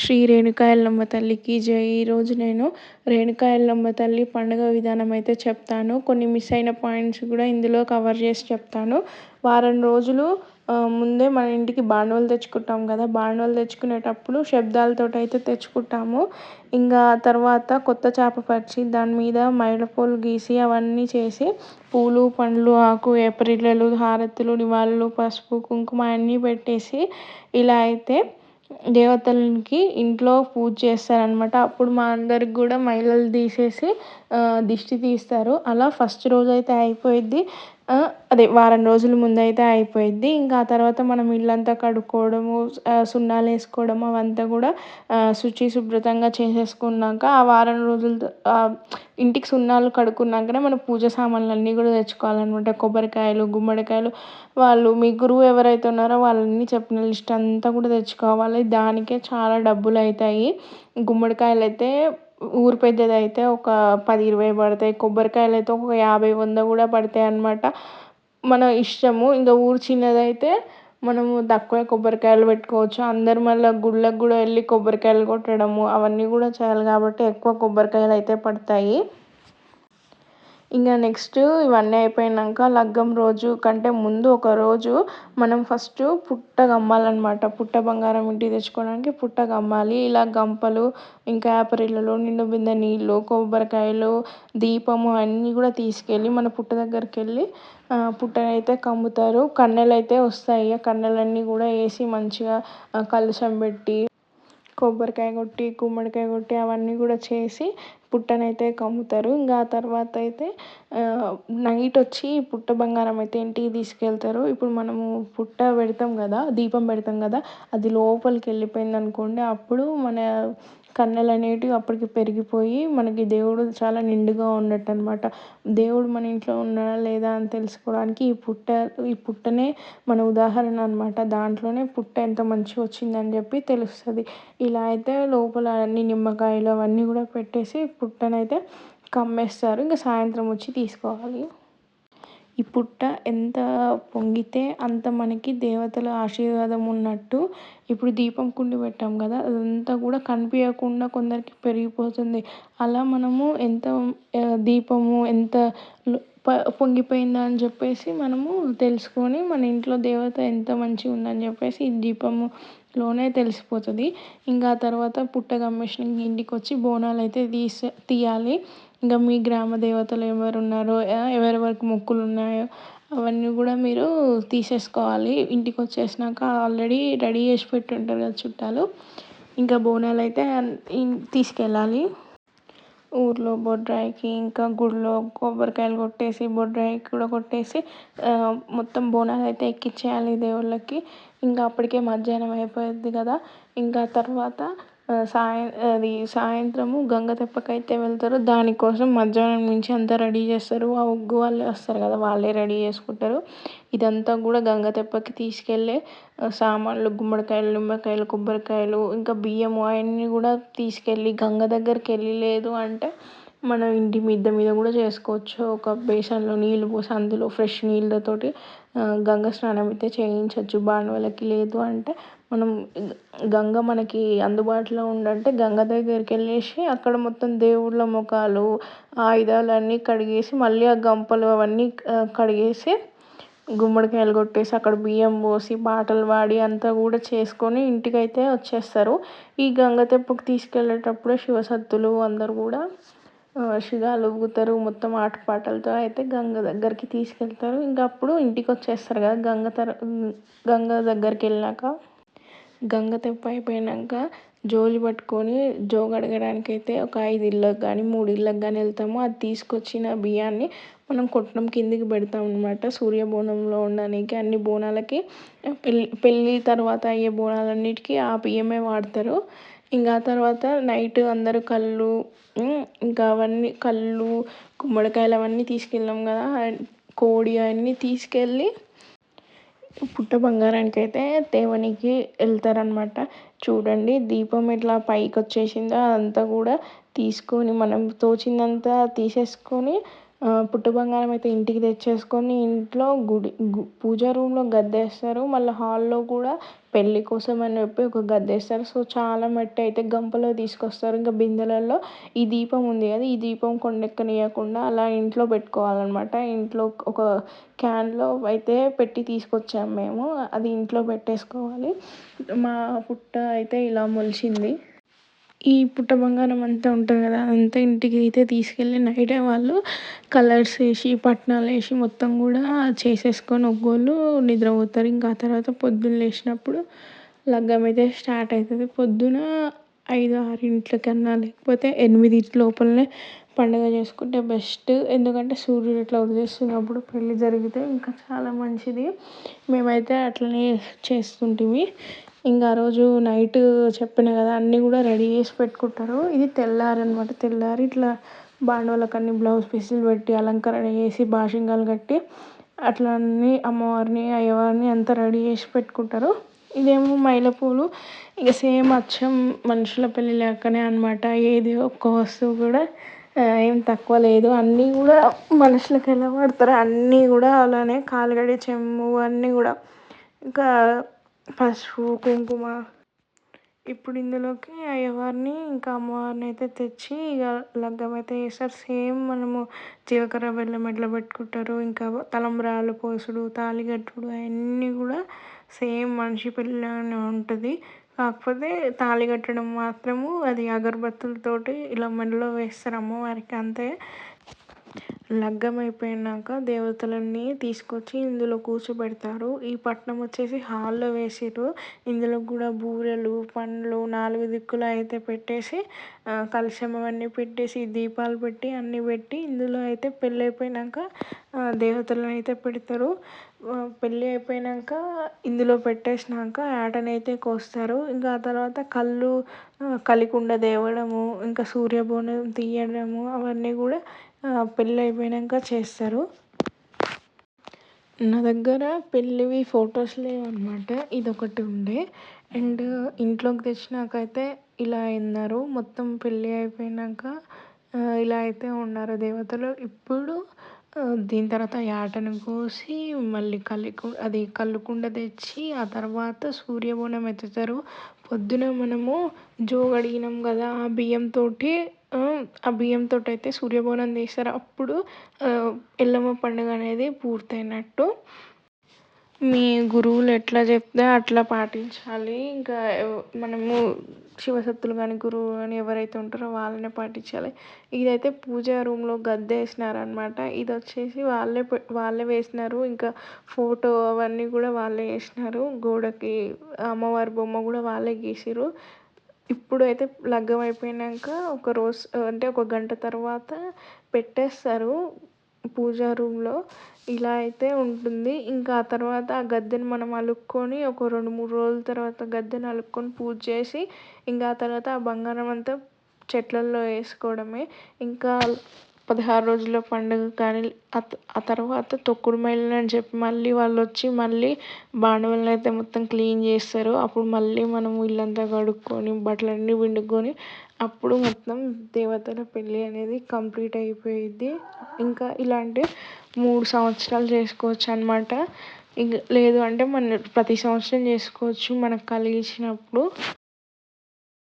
శ్రీ రేణుకా ఎల్లమ్మ తల్లికి జై. ఈరోజు నేను రేణుకా ఎల్లమ్మ తల్లి పండుగ విధానం అయితే చెప్తాను. కొన్ని మిస్ అయిన పాయింట్స్ కూడా ఇందులో కవర్ చేసి చెప్తాను. వారం రోజులు ముందే మన ఇంటికి బాణవలు తెచ్చుకుంటాం కదా. బాణవలు తెచ్చుకునేటప్పుడు శబ్దాలతో అయితే తెచ్చుకుంటాము. ఇంకా తర్వాత కొత్త చేప పరిచి దాని మీద మైలపూలు గీసి అవన్నీ చేసి పూలు పండ్లు ఆకు ఏపరిల్లలు హారతులు నివాళులు పసుపు కుంకుమ అన్నీ పెట్టేసి ఇలా అయితే దేవతలకి ఇంట్లో పూజ చేస్తారనమాట అప్పుడు మా అందరికి కూడా మైలలు తీసేసి దిష్టి తీస్తారు. అలా ఫస్ట్ రోజు అయితే అయిపోయిద్ది. అదే వారం రోజుల ముందైతే అయిపోయిద్ది. ఇంకా ఆ తర్వాత మనం ఇల్లంతా కడుక్కోవడము సున్నాలు వేసుకోవడం అవంతా కూడా శుచి శుభ్రంగా చేసేసుకున్నాక ఆ వారం రోజులు ఇంటికి సున్నాలు కడుక్కున్నాకనే మనం పూజ సామాన్లు అన్నీ కూడా తెచ్చుకోవాలన్నమాట. కొబ్బరికాయలు గుమ్మడికాయలు వాళ్ళు మీ గురువు ఎవరైతే ఉన్నారో వాళ్ళని చెప్పిన లిస్ట్ అంతా కూడా తెచ్చుకోవాలి. దానికే చాలా డబ్బులు అవుతాయి గుమ్మడికాయలు అయితే ఊరు పెద్దది అయితే ఒక పది ఇరవై పడతాయి. కొబ్బరికాయలు అయితే ఒక యాభై వంద కూడా పడతాయి అన్నమాట. మన ఇష్టము. ఇంకా ఊరు చిన్నదైతే మనము తక్కువ కొబ్బరికాయలు పెట్టుకోవచ్చు. అందరు మళ్ళీ గుళ్ళకు కూడా వెళ్ళి కొబ్బరికాయలు కొట్టడము అవన్నీ కూడా చేయాలి కాబట్టి ఎక్కువ కొబ్బరికాయలు అయితే పడతాయి. ఇంకా నెక్స్ట్ ఇవన్నీ అయిపోయాక లగ్గం రోజు కంటే ముందు ఒక రోజు మనం ఫస్ట్ పుట్ట కమ్మాలన్నమాట పుట్ట బంగారం ఇంటికి తెచ్చుకోవడానికి పుట్ట కమ్మాలి ఇలా గంపలు ఇంకా యాపరిళ్ళలు నిండు బిందె నీళ్ళు కొబ్బరికాయలు దీపము అన్నీ కూడా తీసుకెళ్ళి మన పుట్ట దగ్గరికి వెళ్ళి పుట్టనైతే కమ్ముతారు. కన్నెలైతే వస్తాయి. ఆ కన్నెలన్నీ కూడా వేసి మంచిగా కలశం పెట్టి కొబ్బరికాయ కొట్టి గుమ్మడికాయ కొట్టి అవన్నీ కూడా చేసి పుట్టనైతే కమ్ముతారు. ఇంకా ఆ తర్వాత అయితే నైట్ వచ్చి పుట్ట బంగారం అయితే ఇంటికి తీసుకెళ్తారు. ఇప్పుడు మనము పుట్ట పెడతాం కదా దీపం పెడతాం కదా అది లోపలికి వెళ్ళిపోయింది అనుకోండి అప్పుడు మన కన్నెలు అనేటివి అప్పటికి పెరిగిపోయి మనకి దేవుడు చాలా నిండుగా ఉన్నట్టు అనమాట దేవుడు మన ఇంట్లో ఉన్నాడా లేదా అని తెలుసుకోవడానికి ఈ పుట్ట ఈ పుట్టనే మన ఉదాహరణ అనమాట. దాంట్లోనే పుట్ట ఎంత మంచిగా వచ్చిందని చెప్పి తెలుస్తుంది. ఇలా అయితే లోపల అన్ని నిమ్మకాయలు అవన్నీ కూడా పెట్టేసి పుట్టనైతే కమ్మేస్తారు. ఇంకా సాయంత్రం వచ్చి తీసుకోవాలి. ఈ పుట్ట ఎంత పొంగితే అంత మనకి దేవతల ఆశీర్వాదం ఉన్నట్టు ఇప్పుడు దీపం కుండి పెట్టాం కదా అదంతా కూడా కనిపించకుండా కొందరికి పెరిగిపోతుంది. అలా మనము ఎంత దీపము ఎంత పొంగిపోయిందా అని చెప్పేసి మనము తెలుసుకొని మన ఇంట్లో దేవత ఎంత మంచిగా ఉందని చెప్పేసి ఈ దీపము లోనే తెలిసిపోతుంది. ఇంకా తర్వాత పుట్ట కమ్మేసిన ఇంటికి వచ్చి బోనాలు అయితే తీసే తీయాలి. ఇంకా మీ గ్రామ దేవతలు ఎవరు ఉన్నారో ఎవరెవరికి మొక్కులు ఉన్నాయో అవన్నీ కూడా మీరు తీసేసుకోవాలి. ఇంటికి వచ్చేసినాక ఆల్రెడీ రెడీ చేసి పెట్టి ఉంటారు కదా చుట్టాలు. ఇంకా బోనాలు అయితే తీసుకెళ్ళాలి. ఊర్లో బొడ్రాయికి ఇంకా గుడిలో కొబ్బరికాయలు కొట్టేసి బొడ్రాయికి కూడా కొట్టేసి మొత్తం బోనాలు అయితే ఎక్కించేయాలి దేవుళ్ళకి. ఇంకా అప్పటికే మధ్యాహ్నం అయిపోయింది కదా. ఇంకా తర్వాత సాయం అది సాయంత్రము గంగ తెప్పకైతే వెళ్తారు దానికోసం మధ్యాహ్నం నుంచి అంతా రెడీ చేస్తారు. ఆ ఒగ్గు వాళ్ళే వస్తారు కదా వాళ్ళే రెడీ చేసుకుంటారు. ఇదంతా కూడా గంగ తెప్పకి తీసుకెళ్ళే సామాన్లు గుమ్మడికాయలు నిమ్మకాయలు కొబ్బరికాయలు ఇంకా బియ్యము అవన్నీ కూడా తీసుకెళ్ళి గంగ దగ్గరికి వెళ్ళి లేదు అంటే మన ఇంటి మిద్దె మీద కూడా చేసుకోవచ్చు. ఒక బేసన్లో నీళ్ళు పోసి అందులో ఫ్రెష్ నీళ్ళతోటి గంగ స్నానం అయితే చేయించవచ్చు బాణవాళ్ళకి లేదు అంటే మనం గంగ మనకి అందుబాటులో ఉందంటే గంగ దగ్గరికి వెళ్ళేసి అక్కడ మొత్తం దేవుళ్ళ ముఖాలు ఆయుధాలన్నీ కడిగేసి మళ్ళీ ఆ గంపలు అవన్నీ కడిగేసి గుమ్మడికాయలు కొట్టేసి అక్కడ బియ్యం పోసి పాటలు పాడి అంతా కూడా చేసుకొని ఇంటికైతే వచ్చేస్తారు. ఈ గంగ తెప్పకు తీసుకెళ్ళేటప్పుడు శివసత్తులు అందరు కూడా శిగాలు ఊగుతారు. మొత్తం ఆటపాటలతో అయితే గంగ దగ్గరికి తీసుకెళ్తారు. ఇంకా అప్పుడు ఇంటికి వచ్చేస్తారు కదా గంగ తర గంగ దగ్గరికి వెళ్ళాక. గంగ తెప్ప అయిపోయాక జోలి పట్టుకొని జోగు అడగడానికి అయితే ఒక ఐదు ఇళ్ళకి కానీ మూడు ఇళ్ళకి కానీ వెళ్తాము. అది తీసుకొచ్చిన బియ్యాన్ని మనం కొట్టడం కిందికి పెడతాం అనమాట సూర్య బోనంలో ఉండడానికి అన్ని బోనాలకి పెళ్ళి పెళ్ళి తర్వాత అయ్యే బోనాలన్నిటికీ ఆ బియ్యమే వాడతారు. ఇంకా ఆ తర్వాత నైట్ అందరూ కళ్ళు ఇంకా అవన్నీ కళ్ళు గుమ్మడికాయలు అవన్నీ తీసుకెళ్ళాం కదా కోడి అవన్నీ తీసుకెళ్ళి పుట్ట బంగారానికి అయితే తేవనికి వెళ్తారనమాట చూడండి దీపం ఎట్లా పైకి వచ్చేసిందో అదంతా కూడా తీసుకొని మనం తోచిందంతా తీసేసుకొని పుట్టు బంగారం అయితే ఇంటికి తెచ్చేసుకొని ఇంట్లో గుడి పూజ రూమ్లో గద్దె వేస్తారు మళ్ళీ హాల్లో కూడా పెళ్ళి కోసం అని చెప్పి ఒక గద్దేస్తారు. సో చాలా మట్టి అయితే గంపలో తీసుకొస్తారు. ఇంకా బిందెలలో ఈ దీపం ఉంది కదా ఈ దీపం కొండెక్కనియకుండా అలా ఇంట్లో పెట్టుకోవాలన్నమాట. ఇంట్లో ఒక క్యాన్లో అయితే పెట్టి తీసుకొచ్చాము మేము. అది ఇంట్లో పెట్టేసుకోవాలి. మా పుట్ట అయితే ఇలా మొలిచింది. ఈ పుట్ట బంగారం అంతా ఉంటుంది కదా అదంతా ఇంటికి అయితే తీసుకెళ్ళి నైటే వాళ్ళు కలర్స్ వేసి పట్నాలు వేసి మొత్తం కూడా చేసేసుకొని ఒక్కోళ్ళు నిద్రపోతారు. ఇంకా ఆ తర్వాత పొద్దున్న లేచినప్పుడు లగ్గం అయితే స్టార్ట్ అవుతుంది. పొద్దున ఐదు ఆరింట్లకన్నా లేకపోతే ఎనిమిది లోపలనే పండుగ చేసుకుంటే బెస్ట్ ఎందుకంటే సూర్యుడు ఇట్లా ఉదయిస్తున్నప్పుడు పెళ్ళి జరిగితే ఇంకా చాలా మంచిది. మేమైతే అట్లనే చేస్తుంటిమి. ఇంకా ఆ రోజు నైట్ చెప్పిన కదా అన్నీ కూడా రెడీ చేసి పెట్టుకుంటారు. ఇది తెల్లారి అనమాట తెల్లారి ఇట్లా బాండవాళ్ళకి అన్ని బ్లౌజ్ పీసులు పెట్టి అలంకరణ చేసి బాసింగాలు కట్టి అట్లా అన్నీ అమ్మవారిని అయ్యవారిని అంతా రెడీ చేసి పెట్టుకుంటారు. ఇదేమో మైలపూలు ఇక సేమ్ అచ్చం మనుషుల పెళ్ళి లెక్కనే అనమాట ఏది ఒక్క వస్తువు కూడా ఏం తక్కువ లేదు. అన్నీ కూడా మనుషులకు ఎలా పడతారు అన్నీ కూడా అలానే కాలుగడి చెమ్ము చెంబు అన్నీ కూడా. ఇంకా పసుపు కుంకుమ. ఇప్పుడు ఇందులోకి అయ్యవారిని ఇంకా అమ్మవారిని అయితే తెచ్చి ఇక లగ్గం అయితే చేస్తారు. సేమ్ మనము జీలకర్ర బెల్లం ఎట్లా పెట్టుకుంటారు ఇంకా తలంబ్రాలు పోసుడు తాళి కట్టుడు అవన్నీ కూడా సేమ్ మనిషి పెళ్ళిలోనే ఉంటుంది. కాకపోతే తాళి కట్టడం మాత్రము అది అగరబత్తులతోటి ఇలా మెడలో వేస్తారు అమ్మవారికి అంతే. లగ్గం అయిపోయినాక దేవతలన్నీ తీసుకొచ్చి ఇందులో కూర్చోబెడతారు. ఈ పట్నం వచ్చేసి హాల్లో వేసిర్రు. ఇందులో కూడా బూరెలు పండ్లు నాలుగు దిక్కులు అయితే పెట్టేసి కలశం అవన్నీ పెట్టేసి దీపాలు పెట్టి అన్నీ పెట్టి ఇందులో అయితే పెళ్ళి అయిపోయినాక దేవతలను అయితే పెడతారు. పెళ్ళి అయిపోయినాక ఇందులో పెట్టేసినాక యాటనైతే కోస్తారు. ఇంకా ఆ తర్వాత కళ్ళు కలికుండ తేవడము ఇంకా సూర్యబోనం తీయడము అవన్నీ కూడా పెళ్ళి అయిపోయాక చేస్తారు. నా దగ్గర పెళ్ళివి ఫొటోస్ లేవన్నమాట. ఇదొకటి ఉండే. అండ్ ఇంట్లోకి తెచ్చినాక అయితే ఇలా అయినారు. మొత్తం పెళ్ళి అయిపోయినాక ఇలా అయితే ఉన్నారు దేవతలు. ఇప్పుడు దీని తర్వాత యాటను కోసి మళ్ళీ కలికు అది కల్లుకుండ తెచ్చి ఆ తర్వాత సూర్యబోనం ఎత్తుతారు. పొద్దున మనము జోగడిగినాం కదా ఆ బియ్యంతో ఆ బియ్యంతో అయితే సూర్యబోనం చేస్తారు అప్పుడు ఎల్లమ్మ పండుగ అనేది పూర్తయినట్టు. మీ గురువులు ఎట్లా చెప్తే అట్లా పాటించాలి. ఇంకా మనము శివశక్తులు కానీ గురువు కానీ ఎవరైతే ఉంటారో వాళ్ళనే పాటించాలి. ఇదైతే పూజా రూమ్లో గద్దె వేసినారనమాట ఇది వచ్చేసి వాళ్ళే వాళ్ళే వేసినారు. ఇంకా ఫోటో అవన్నీ కూడా వాళ్ళే వేసినారు. గోడకి అమ్మవారి బొమ్మ కూడా వాళ్ళే గీసిర్రు. ఇప్పుడైతే లగ్గం అయిపోయినాక ఒక రోజు అంటే ఒక గంట తర్వాత పెట్టేస్తారు పూజా రూమ్లో. ఇలా అయితే ఉంటుంది. ఇంకా ఆ తర్వాత ఆ గద్దెని మనం అలుక్కొని ఒక రెండు మూడు రోజుల తర్వాత గద్దెని అలుక్కొని పూజ చేసి ఇంకా ఆ తర్వాత ఆ బంగారం అంతా చెట్లల్లో వేసుకోవడమే. ఇంకా పదహారు రోజుల పండుగ కానీ ఆ తర్వాత తొక్కుడు మైలు అని చెప్పి మళ్ళీ వాళ్ళు వచ్చి మళ్ళీ బాండవాళ్ళని అయితే మొత్తం క్లీన్ చేస్తారు. అప్పుడు మళ్ళీ మనము ఇల్లంతా కడుక్కొని బట్టలన్నీ పిండుకొని అప్పుడు మొత్తం దేవతల పెళ్ళి అనేది కంప్లీట్ అయిపోయిద్ది. ఇంకా ఇలాంటి మూడు సంవత్సరాలు చేసుకోవచ్చు అనమాట ఇంక లేదు అంటే మన ప్రతి సంవత్సరం చేసుకోవచ్చు. మనకు కలిగించినప్పుడు